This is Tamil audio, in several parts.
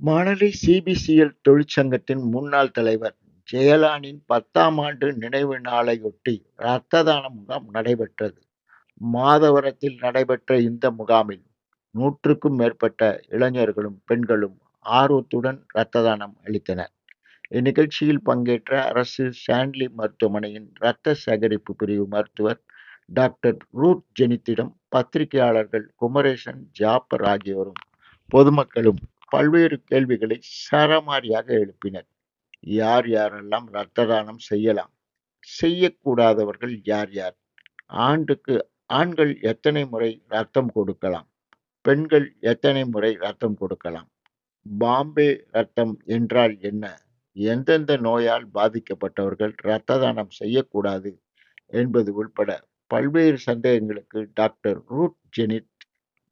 மானடி சிபிசிஎல் தொழிற்சங்கத்தின் முன்னாள் தலைவர் ஜெயலானின் பத்தாம் ஆண்டு நினைவு நாளையொட்டி இரத்த தான முகாம் நடைபெற்றது. மாதவரத்தில் நடைபெற்ற இந்த முகாமில் நூற்றுக்கும் மேற்பட்ட இளைஞர்களும், பெண்களும் ஆர்வத்துடன் இரத்த தானம் அளித்தனர். இந்நிகழ்ச்சியில் பங்கேற்ற அரசு ஸ்டான்லி மருத்துவமனையின் இரத்த சேகரிப்பு பிரிவு மருத்துவர் டாக்டர் ரூத் ஜெனித்திடம் பத்திரிகையாளர்கள் குமரேசன், ஜாபர் ஆகியோரும், பொதுமக்களும் பல்வேறு கேள்விகளை சரமாரியாக எழுப்பினர். யார் யாரெல்லாம் இரத்த தானம் செய்யலாம்? செய்யக்கூடாதவர்கள் யார் யார்? ஆண்டுக்கு ஆண்கள் எத்தனை முறை ரத்தம் கொடுக்கலாம்? பெண்கள் எத்தனை முறை ரத்தம் கொடுக்கலாம்? பாம்பே ரத்தம் என்றால் என்ன? எந்தெந்த நோயால் பாதிக்கப்பட்டவர்கள் இரத்த தானம் செய்யக்கூடாது என்பது உள்பட பல்வேறு சந்தேகங்களுக்கு டாக்டர் ரூட் ஜெனிட்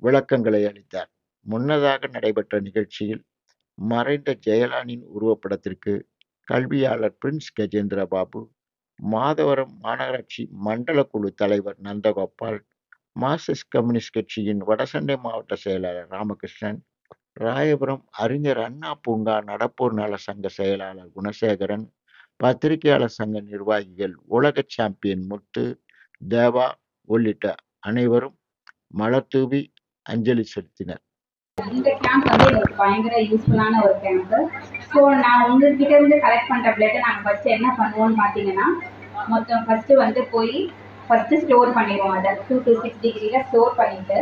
விளக்கங்களை அளித்தார். முன்னதாக நடைபெற்ற நிகழ்ச்சியில் மறைந்த ஜெயலானின் உருவப்படத்திற்கு கல்வியாளர் பிரின்ஸ் கஜேந்திர பாபு, மாதவரம் மாநகராட்சி மண்டல குழு தலைவர் நந்தகோபால், மார்க்சிஸ்ட் கம்யூனிஸ்ட் கட்சியின் வடசென்னை மாவட்ட செயலாளர் ராமகிருஷ்ணன், ராயபுரம் அறிஞர் அண்ணா பூங்கா நடப்போர் நல சங்க செயலாளர் குணசேகரன், பத்திரிகையாளர் சங்க நிர்வாகிகள் உலக சாம்பியன் முத்து, தேவா உள்ளிட்ட அனைவரும் மலர்தூவி அஞ்சலி செலுத்தினர். இந்த கேம்ப் வந்து எங்களுக்கு பயங்கர யூஸ்ஃபுல்லான ஒரு கேம்ப் ஸோ நான் உங்ககிட்ட இருந்து கலெக்ட் பண்ணுற பிளட்டை நாங்கள் ஃபர்ஸ்ட் என்ன பண்ணுவோம்னு பார்த்தீங்கன்னா மொத்தம் ஃபர்ஸ்ட் வந்து போய் ஃபர்ஸ்ட் ஸ்டோர் பண்ணிடுவோம். அதை டூ டு சிக்ஸ் டிகிரியில் ஸ்டோர் பண்ணிட்டு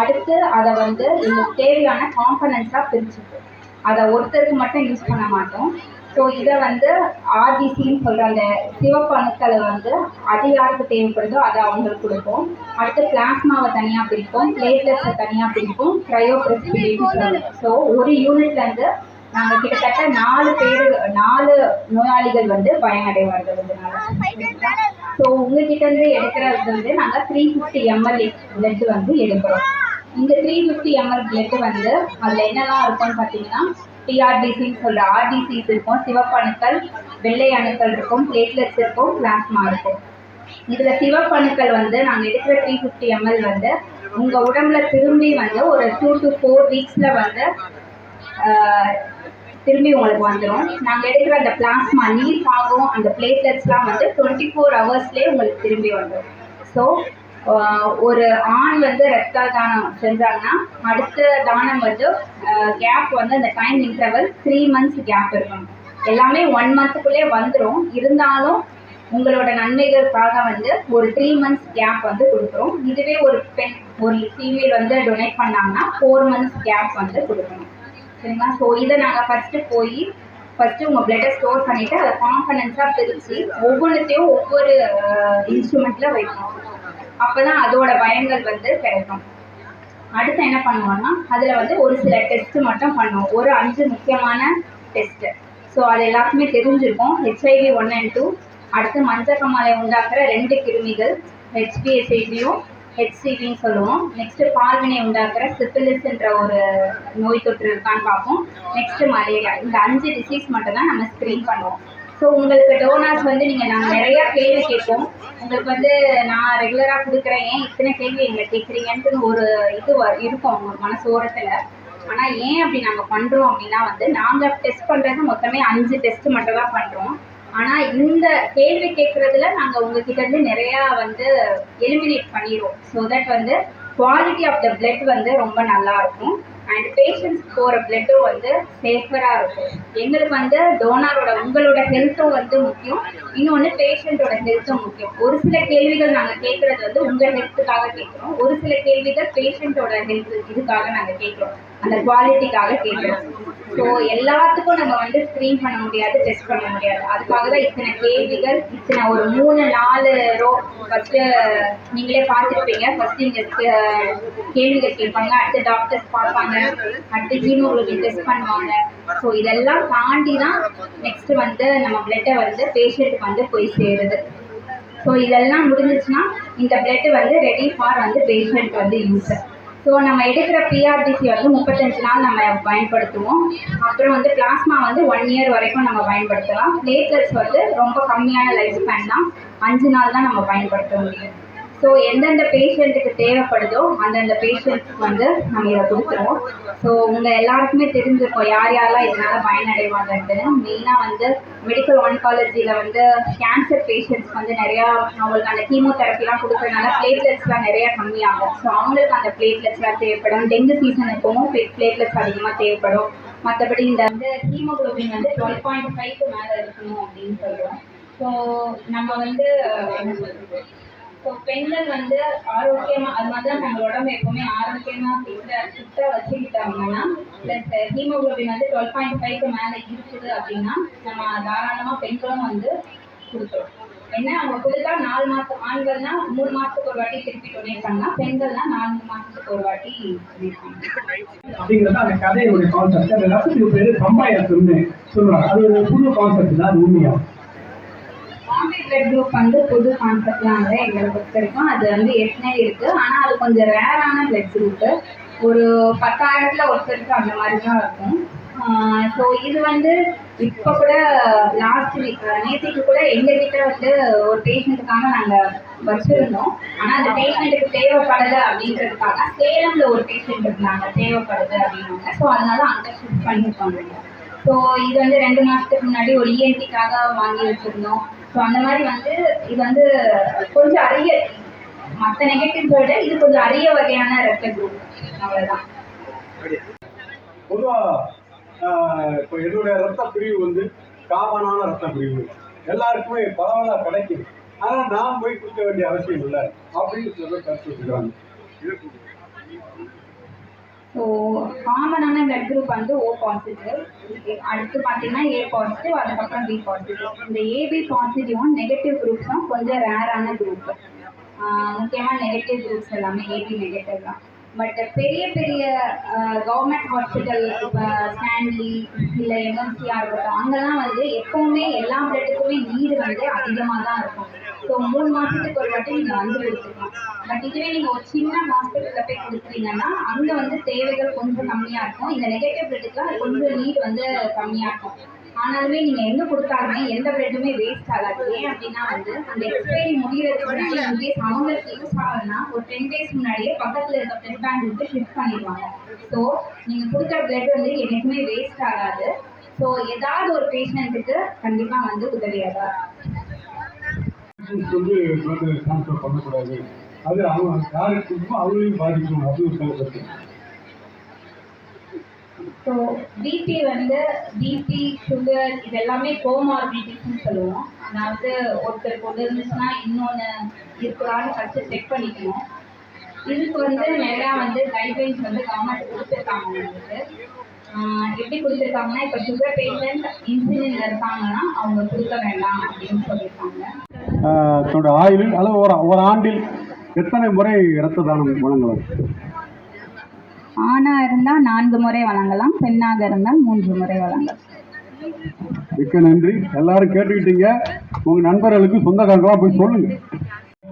அடுத்து அதை வந்து எங்களுக்கு தேவையான காம்பனன்ஸாக பிரிச்சுட்டு அதை ஒருத்தருக்கு மட்டும் யூஸ் பண்ண மாட்டோம். ஸோ இதை வந்து ஆர்டிசின்னு சொல்கிற அந்த சிவப்பு அணுக்களை வந்து அது யாருக்கு தேவைப்படுதோ அதை அவங்களுக்கு கொடுப்போம். அடுத்து பிளாஸ்மாவை தனியாக பிரிப்போம். பிளேட்லெட்ஸை தனியாக பிரிப்போம். க்ரையோப்ரெஸ் பிரிப்போம் ஸோ ஒரு யூனிட்லேருந்து நாங்கள் கிட்டத்தட்ட நாலு பேர் நாலு நோயாளிகள் வந்து பயனடைவார்கள் இதனால ஸோ உங்ககிட்ட இருந்து எடுக்கிறது வந்து நாங்கள் த்ரீ ஃபிஃப்டி எம்எல் பிளட் வந்து எடுக்கிறோம். இந்த த்ரீ ஃபிஃப்டி எம்எல் பிளட் வந்து அதில் என்னெல்லாம் இருக்கும்னு பார்த்தீங்கன்னா டிஆர்பிசின்னு சொல்கிற ஆர்டிசிஸ் இருக்கும். சிவப்பு அணுக்கள் வெள்ளை அணுக்கள் இருக்கும். பிளேட்லெட்ஸ் இருக்கும். பிளாஸ்மா இருக்கும். இதில் சிவப்பணுக்கள் வந்து நாங்கள் எடுக்கிற த்ரீ ஃபிஃப்டி எம்எல் வந்து உங்கள் உடம்புல திரும்பி வந்து ஒரு டூ டு ஃபோர் வீக்ஸில் வந்து திரும்பி உங்களுக்கு வந்துடும் நாங்கள் எடுக்கிற அந்த பிளாஸ்மா நீர் பாகம் அந்த பிளேட்லெட்ஸ்லாம் வந்து டுவெண்ட்டி ஃபோர் ஹவர்ஸ்லேயே உங்களுக்கு திரும்பி வந்துடும் ஸோ ஒரு ஆண் வந்து ரத்த தானம் செஞ்சாங்கன்னா அடுத்த தானம் வந்து கேப் வந்து அந்த time interval three months gap இருக்கணும் எல்லாமே ஒன் மந்த்துக்குள்ளே வந்துடும் இருந்தாலும் உங்களோட நன்மைகளுக்காக வந்து ஒரு த்ரீ மந்த்ஸ் கேப் வந்து கொடுக்குறோம். இதுவே ஒரு பெண் ஒரு ஃபீமேல் வந்து டொனேட் பண்ணாங்கன்னா ஃபோர் மந்த்ஸ் கேப் வந்து கொடுக்கணும். சரிங்களா? ஸோ இதை நாங்கள் ஃபஸ்ட்டு போய் ஃபஸ்ட்டு உங்கள் பிளட்டை ஸ்டோர் பண்ணிவிட்டு அதை காம்பனன்ஸாக பிரித்து ஒவ்வொன்றத்தையும் ஒவ்வொரு இன்ஸ்ட்ருமெண்ட்டில் வைக்கணும் அப்போ தான் அதோட பயன்கள் வந்து கிடைக்கும் அடுத்து என்ன பண்ணுவோம்னா அதில் வந்து ஒரு சில டெஸ்ட்டு மட்டும் பண்ணுவோம். ஒரு அஞ்சு முக்கியமான டெஸ்ட்டு ஸோ அது எல்லாத்துக்குமே தெரிஞ்சிருக்கும். ஹெச்ஐவி ஒன் அண்ட் டூ அடுத்து மஞ்சக்கமாலை உண்டாக்குற ரெண்டு கிருமிகள் ஹெச்பிஎஸ்ஐவியும் ஹெச்சிவின்னு சொல்லுவோம். நெக்ஸ்ட்டு பால்வினை உண்டாக்குற சிப்பிலிஸ்ன்ற ஒரு நோய் தொற்று இருக்கான்னு பார்ப்போம். Next malaria. இந்த அஞ்சு டிசீஸ் மட்டும்தான் நம்ம ஸ்க்ரீன் பண்ணுவோம். ஸோ உங்களுக்கு டோனர்ஸ் வந்து நீங்கள் நாங்கள் நிறையா கேள்வி கேட்போம். உங்களுக்கு வந்து நான் ரெகுலராக கொடுக்குறேன். ஏன் இத்தனை கேள்வி எங்களை கேட்குறீங்கன்ட்டு ஒரு இது இருக்கும் அவங்க மனசு ஓரத்தில் ஆனால் ஏன் அப்படி நாங்கள் பண்ணுறோம் அப்படின்னா வந்து நாங்கள் டெஸ்ட் பண்ணுறது மொத்தமே அஞ்சு டெஸ்ட்டு மட்டும் தான் பண்ணுறோம் ஆனால் இந்த கேள்வி கேட்குறதுல நாங்கள் உங்ககிட்டருந்து நிறையா வந்து எலிமினேட் பண்ணிடுவோம். ஸோ தட் வந்து குவாலிட்டி ஆஃப் த பிளட் வந்து ரொம்ப நல்லா இருக்கும். அண்ட் பேஷண்ட்ஸ் போகிற பிளட்டும் வந்து சேஃபராக இருக்கும். எங்களுக்கு வந்து டோனாரோட உங்களோட ஹெல்த்தும் வந்து முக்கியம். இன்னொன்று பேஷண்ட்டோட ஹெல்த்தும் முக்கியம். ஒரு சில கேள்விகள் நாங்கள் கேட்குறது வந்து உங்கள் ஹெல்த்துக்காக கேட்குறோம் ஒரு சில கேள்விகள் பேஷண்ட்டோட ஹெல்த் இதுக்காக நாங்கள் கேட்குறோம் அந்த குவாலிட்டிக்காக கேட்குறோம் ஸோ எல்லாத்துக்கும் நம்ம வந்து ஸ்க்ரீன் பண்ண முடியாது டெஸ்ட் பண்ண முடியாது. அதுக்காக தான் இத்தனை கேள்விகள் இத்தனை ஒரு மூணு நாலு ரோ ஃபஸ்ட்டு நீங்களே பார்த்துருப்பீங்க. ஃபஸ்ட்டு இங்கே கேள்விகள் கேட்பாங்க அடுத்து டாக்டர்ஸ் பார்ப்பாங்க அடுத்து ஹீமோகுளோபின் டெஸ்ட் பண்ணுவாங்க. ஸோ இதெல்லாம் தாண்டி தான் நெக்ஸ்ட் வந்து நம்ம பிளட்டை வந்து பேஷண்ட்டுக்கு வந்து போய் சேருது. ஸோ இதெல்லாம் முடிஞ்சிச்சுன்னா இந்த பிளட்டு வந்து ரெடி ஃபார் வந்து பேஷண்ட் வந்து யூஸ் ஸோ நம்ம எடுக்கிற பிஆர்டிசி வந்து முப்பத்தஞ்சு நாள் நம்ம பயன்படுத்துவோம். அப்புறம் வந்து பிளாஸ்மா வந்து ஒன் இயர் வரைக்கும் நம்ம பயன்படுத்தலாம். பிளேட்லெட்ஸ் வந்து ரொம்ப கம்மியான லைஃப் ஸ்பேன் தான். அஞ்சு நாள் தான் நம்ம பயன்படுத்த முடியும். ஸோ எந்தெந்த பேஷண்ட்டுக்கு தேவைப்படுதோ அந்தந்த பேஷண்ட்ஸ்க்கு வந்து நம்ம இதை கொடுத்துருவோம். ஸோ உங்கள் எல்லாருக்குமே தெரிஞ்சிருக்கோம் யார் யாரெல்லாம் இதனால் பயனடைவாங்கன்னு மெயினாக வந்து மெடிக்கல் ஆன்காலஜியில் வந்து கேன்சர் பேஷண்ட்ஸ்க்கு வந்து நிறையா அவங்களுக்கு அந்த கீமோதெரப்பிலாம் கொடுக்கறதுனால பிளேட்லெட்ஸ்லாம் நிறையா கம்மியாகும். ஸோ அவங்களுக்கு அந்த பிளேட்லெட்ஸ்லாம் தேவைப்படும். டெங்கு சீசன் எப்பவும் பிளேட்லெட்ஸ் அதிகமாக தேவைப்படும். மற்றபடி இந்த வந்து ஹீமோகுளோபின் வந்து டுவெல் பாயிண்ட் ஃபைவ்க்கு மேலே இருக்கணும் அப்படின்னு சொல்கிறோம் ஸோ நம்ம வந்து என்ன சொல்கிறது ஸோ பெண்கள் வந்து ஆரோக்கியமாக அது மாதிரி தான் நம்ம உடம்பு எப்பவுமே ஆரோக்கியமாக ஃபிட்டாக ஃபிட்டாக வச்சுக்கிட்டாங்கன்னா ப்ளஸ் ஹீமோகுளோபின் வந்து டுவெல் பாயிண்ட் ஃபைவ்க்கு மேலே இருக்குது அப்படின்னா நம்ம தாராளமாக பெண்களும் வந்து கொடுக்குறோம் என்ன அவங்க கொடுத்தா நாலு மாதம் ஆண்கள்னா மூணு மாதத்துக்கு ஒரு வாட்டி திருப்பி டொனேட் பண்ணியிருக்காங்க பெண்கள்னா நான்கு மாதத்துக்கு ஒரு வாட்டி அப்படிங்கிறது அந்த கதையினுடைய கான்செப்ட் அந்த ரசத்துக்கு பேர் கம்பாயத்துன்னு சொல்லுவாங்க அது ஒரு புது கான்செப்ட் தான் அது உண்மையா? பாம்பே பிளட் குரூப் வந்து புது கான்செப்ட்லாம் இல்லை எங்களை பொறுத்த வரைக்கும் அது வந்து ஏற்கனவே இருக்குது ஆனால் அது கொஞ்சம் ரேரான பிளட் குரூப்பு ஒரு பத்தாயிரத்தில் ஒருத்தருக்கு அந்த மாதிரி தான் இருக்கும். ஸோ இது வந்து இப்போ கூட லாஸ்ட் வீக் நேற்றுக்கு கூட எங்ககிட்ட வந்து ஒரு பேஷண்ட்டுக்காக நாங்கள் வச்சுருந்தோம். ஆனால் அந்த பேஷண்ட்டுக்கு தேவைப்படலை அப்படின்றதுக்காக சேலமில் ஒரு பேஷண்ட் இருந்தாங்க. தேவைப்படுது அப்படின்னாங்க. ஸோ அதனால அங்கே ஷிஃப்ட் பண்ணியிருக்காங்க ஸோ இது வந்து ரெண்டு மாதத்துக்கு முன்னாடி ஒரு இஎன்டிக்காக வாங்கி வச்சுருந்தோம். ஸோ அந்த மாதிரி வந்து இது வந்து கொஞ்சம் அரிய. மற்ற நெகட்டிவ்ஸை விட இது கொஞ்சம் அரிய வகையான ரத்த குரூப் அவ்வளோதான் பொதுவாக இப்போ என்னுடைய ரத்த பிரிவு வந்து காமனான ரத்த பிரிவு எல்லாருக்குமே பரவாயில்ல கிடைக்கும். ஆனால் நான் போய் கொடுக்க வேண்டிய அவசியம் இல்லை. அப்படின்னு சொல்ல கருத்து வச்சுக்கிறாங்க ஸோ காமனான பிளட் குரூப் வந்து ஓ பாசிட்டிவ் அடுத்து பார்த்தீங்கன்னா ஏ பாசிட்டிவ் அதுக்கப்புறம் பி பாசிட்டிவ் இந்த ஏபி பாசிட்டிவும் நெகட்டிவ் குரூப்ஸும் கொஞ்சம் ரேரான குரூப் முக்கியமாக நெகட்டிவ் குரூப்ஸ் எல்லாமே ஏபி நெகட்டிவ் தான். பட் பெரிய பெரிய கவர்மெண்ட் ஹாஸ்பிட்டல் இப்போ ஸ்டான்லி இல்லை எம்எம்சியாக இருக்கட்டும் அங்கெல்லாம் வந்து எப்போவுமே எல்லா பிளட்டுக்குமே நீடு வந்து அதிகமாக தான் இருக்கும். ஸோ மூணு மாதத்துக்கு ஒரு வாட்டி நீங்கள் வந்து கொடுத்துக்கலாம் பட் இதுவே நீங்கள் ஒரு சின்ன ஹாஸ்பிட்டலில் போய் கொடுக்குறீங்கன்னா அங்கே வந்து தேவைகள் கொஞ்சம் கம்மியாக இருக்கும். இந்த நெகட்டிவ் பிளட்டுக்குலாம் கொஞ்சம் நீட் வந்து கம்மியாக இருக்கும். ஆனாலுமே நீங்கள் எங்கே கொடுத்தாலுமே எந்த பிளட்டுமே வேஸ்ட் ஆகாது. ஏன் அப்படின்னா வந்து அந்த எக்ஸ்பைரி முடிகிறதுக்கு முன்னாடி இன்கேஸ் அவங்களுக்கு யூஸ் ஆகலைன்னா ஒரு டென் டேஸ் முன்னாடியே பக்கத்தில் இருக்க பிளட் பேங்க்கு ஷிஃப்ட் பண்ணிடுவாங்க. ஸோ நீங்கள் கொடுக்குற பிளட் வந்து என்றைக்குமே வேஸ்ட் ஆகாது. ஸோ ஏதாவது ஒரு பேஷண்ட்டுக்கு கண்டிப்பாக வந்து உதவியாக வந்து பண்ணக்கூடாது. அது அவங்க யாருக்கு அவங்களையும் பாதிக்கும். அப்படின்னு சில பேருக்கு ஸோ பிபி வந்து பிபி சுகர் இது எல்லாமே கோமார்பிட்டிஸ்னு சொல்லுவோம். அதாவது ஒருத்தருக்கு ஒன்று இருந்துச்சுன்னா இன்னொன்று இருக்குதான்னு ஃபஸ்ட்டு செக் பண்ணிக்கணும். இதுக்கு வந்து நிறையா வந்து கைட்லைன்ஸ் வந்து கவர்மெண்ட் கொடுத்துருக்காங்க உங்களுக்கு எப்படி கொடுத்துருக்காங்கன்னா இப்போ சுகர் பேஷண்ட் இன்சுலின் இருக்காங்கன்னா அவங்க கொடுக்க வேண்டாம் அப்படின்னு சொல்லியிருக்காங்க தன்னோட ஆயுளில் அல்லது ஒரு ஒரு ஆண்டில் எத்தனை முறை இரத்த தானம் வழங்கலாம்? ஆணாக இருந்தால் நான்கு முறை வழங்கலாம் பெண்ணாக இருந்தால் மூன்று முறை வழங்கலாம். மிக்க நன்றி. எல்லாரும் கேட்டுக்கிட்டீங்க. உங்க நண்பர்களுக்கு சொந்தக்காரங்களாம் போய் சொல்லுங்க.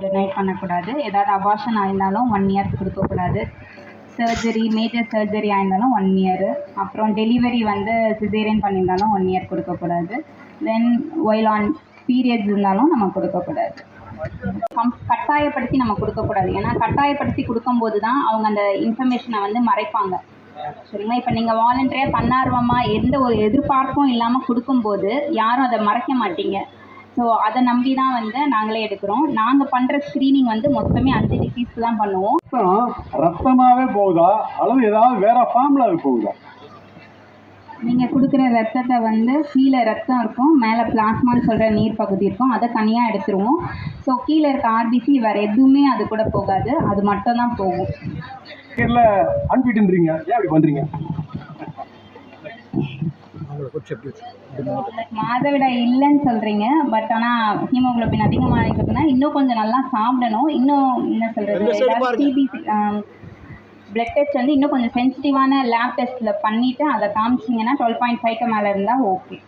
டொனேட் பண்ணக்கூடாது. ஏதாவது அபார்ஷன் ஆயிருந்தாலும் ஒன் இயர் கொடுக்கக்கூடாது. சர்ஜரி மேஜர் சர்ஜரி ஆயிருந்தாலும் ஒன் இயர் அப்புறம் டெலிவரி வந்து சிசேரியன் பண்ணியிருந்தாலும் ஒன் இயர் கொடுக்கக்கூடாது. தென் ஒயில் ஆன் பீரியட்ஸ் இருந்தாலும் நம்ம கொடுக்கக்கூடாது. கட்டாயப்படுத்தி நம்ம கொடுக்கக்கூடாது. ஏன்னா கட்டாயப்படுத்தி கொடுக்கும்போது தான் அவங்க அந்த இன்ஃபர்மேஷனை வந்து மறைப்பாங்க. சரிங்களா? இப்போ நீங்கள் வாலண்டரியாக தன்னார்வமாக எந்த ஒரு எதிர்பார்ப்பும் இல்லாமல் கொடுக்கும்போது யாரும் அதை மறைக்க மாட்டீங்க. ஸோ அதை நம்பி தான் வந்து நாங்களே எடுக்கிறோம். நாங்கள் பண்ணுற ஸ்க்ரீனிங் வந்து மொத்தமே அஞ்சு டிசீஸ் தான் பண்ணுவோம். ரத்தம் ரத்தமாவே போகுதா? அல்லது ஏதாவது வேற ஃபார்ம்ல போகுதா? நீங்கள் கொடுக்குற ரத்தத்தை வந்து கீழே ரத்தம் இருக்கும் மேலே பிளாஸ்மான்னு சொல்கிற நீர் பகுதி இருக்கும் அதை தனியாக எடுத்துருவோம். ஸோ கீழே இருக்க ஆர்பிசி வேறு எதுவுமே அது கூட போகாது அது மட்டும் தான் போகும். இல்ல அன்பிட்டுன்றீங்க ஏன் அப்படி பண்றீங்க? மாதவிடாய் இல்லைன்னு சொல்கிறீங்க பட் ஆனால் ஹீமோகுளோபின் அதிகமாக இருக்குதுன்னா இன்னும் கொஞ்சம் நல்லா சாப்பிடணும். இன்னும் என்ன சொல்கிறது சிபிசி பிளட் டெஸ்ட் வந்து இன்னும் கொஞ்சம் சென்சிட்டிவான லேப் டெஸ்ட்டில் பண்ணிவிட்டு அதை காமிச்சிங்கன்னா டுவெல் பாயிண்ட் ஃபைவ்க்கு மேலே இருந்தால் ஓகே